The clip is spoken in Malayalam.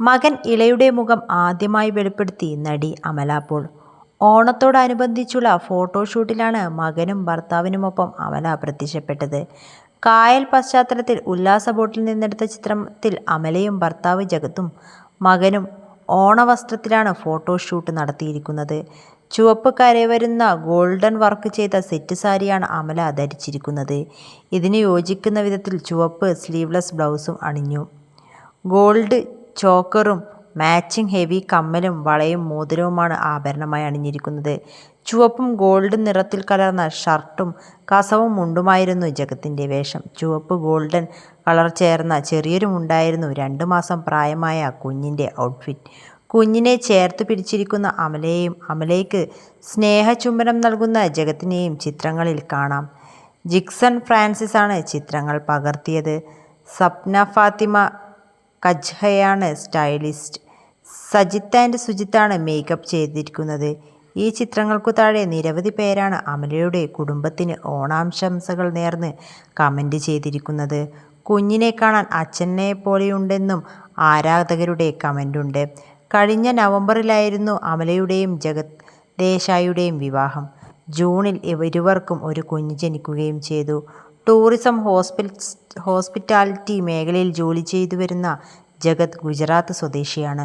മകൻ ഇളയുടെ മുഖം ആദ്യമായി വെളിപ്പെടുത്തി നടി അമല പോൾ. ഓണത്തോടനുബന്ധിച്ചുള്ള ഫോട്ടോഷൂട്ടിലാണ് മകനും ഭർത്താവിനുമൊപ്പം അമല പ്രത്യക്ഷപ്പെട്ടത്. കായൽ പശ്ചാത്തലത്തിൽ ഉല്ലാസ ബോട്ടിൽ നിന്നെടുത്ത ചിത്രത്തിൽ അമലയും ഭർത്താവ് ജഗത്തും മകനും ഓണവസ്ത്രത്തിലാണ് ഫോട്ടോഷൂട്ട് നടത്തിയിരിക്കുന്നത്. ചുവപ്പ് കരവരുന്ന ഗോൾഡൻ വർക്ക് ചെയ്ത സെറ്റ് സാരിയാണ് അമല ധരിച്ചിരിക്കുന്നത്. ഇതിന് യോജിക്കുന്ന വിധത്തിൽ ചുവപ്പ് സ്ലീവ്ലെസ് ബ്ലൗസും അണിഞ്ഞു. ഗോൾഡ് ചോക്കറും മാച്ചിങ് ഹെവി കമ്മലും വളയും മോതിരവുമാണ് ആഭരണമായി അണിഞ്ഞിരിക്കുന്നത്. ചുവപ്പും ഗോൾഡ് നിറത്തിൽ കലർന്ന ഷർട്ടും കസവും മുണ്ടുമായിരുന്നു ജഗത്തിന്റെ വേഷം. ചുവപ്പ് ഗോൾഡൻ കളർ ചേർന്ന ചെറിയൊരു മുണ്ടായിരുന്നു രണ്ട് മാസം പ്രായമായ കുഞ്ഞിന്റെ ഔട്ട്ഫിറ്റ്. കുഞ്ഞിനെ ചേർത്ത് പിടിച്ചിരിക്കുന്ന അമലയെയും അമലയ്ക്ക് സ്നേഹചുംബനം നൽകുന്ന ജഗത്തിനെയും ചിത്രങ്ങളിൽ കാണാം. ജിക്സൺ ഫ്രാൻസിസാണ് ചിത്രങ്ങൾ പകർത്തിയത്. സപ്ന ഫാത്തിമ കജ്ഹയാണ് സ്റ്റൈലിസ്റ്റ്. സജിത്ത് ആൻഡ് സുജിത്താണ് മേക്കപ്പ് ചെയ്തിരിക്കുന്നത്. ഈ ചിത്രങ്ങൾക്കു താഴെ നിരവധി പേരാണ് അമലയുടെ കുടുംബത്തിന് ഓണാംശംസകൾ നേർന്ന് കമന്റ് ചെയ്തിരിക്കുന്നത്. കുഞ്ഞിനെ കാണാൻ അച്ഛനെ അച്ഛനെപ്പോലെയുണ്ടെന്നും ആരാധകരുടെ കമന്റുണ്ട് കഴിഞ്ഞ നവംബറിലായിരുന്നു അമലയുടെയും ജഗത് ദേശായിയുടെയും വിവാഹം. ജൂണിൽ ഇരുവർക്കും ഒരു കുഞ്ഞ് ജനിക്കുകയും ചെയ്തു. ടൂറിസം, ഹോസ്പിറ്റാലിറ്റി മേഖലയിൽ ജോലി ചെയ്തുവരുന്ന ജഗത് ഗുജറാത്ത് സ്വദേശിയാണ്.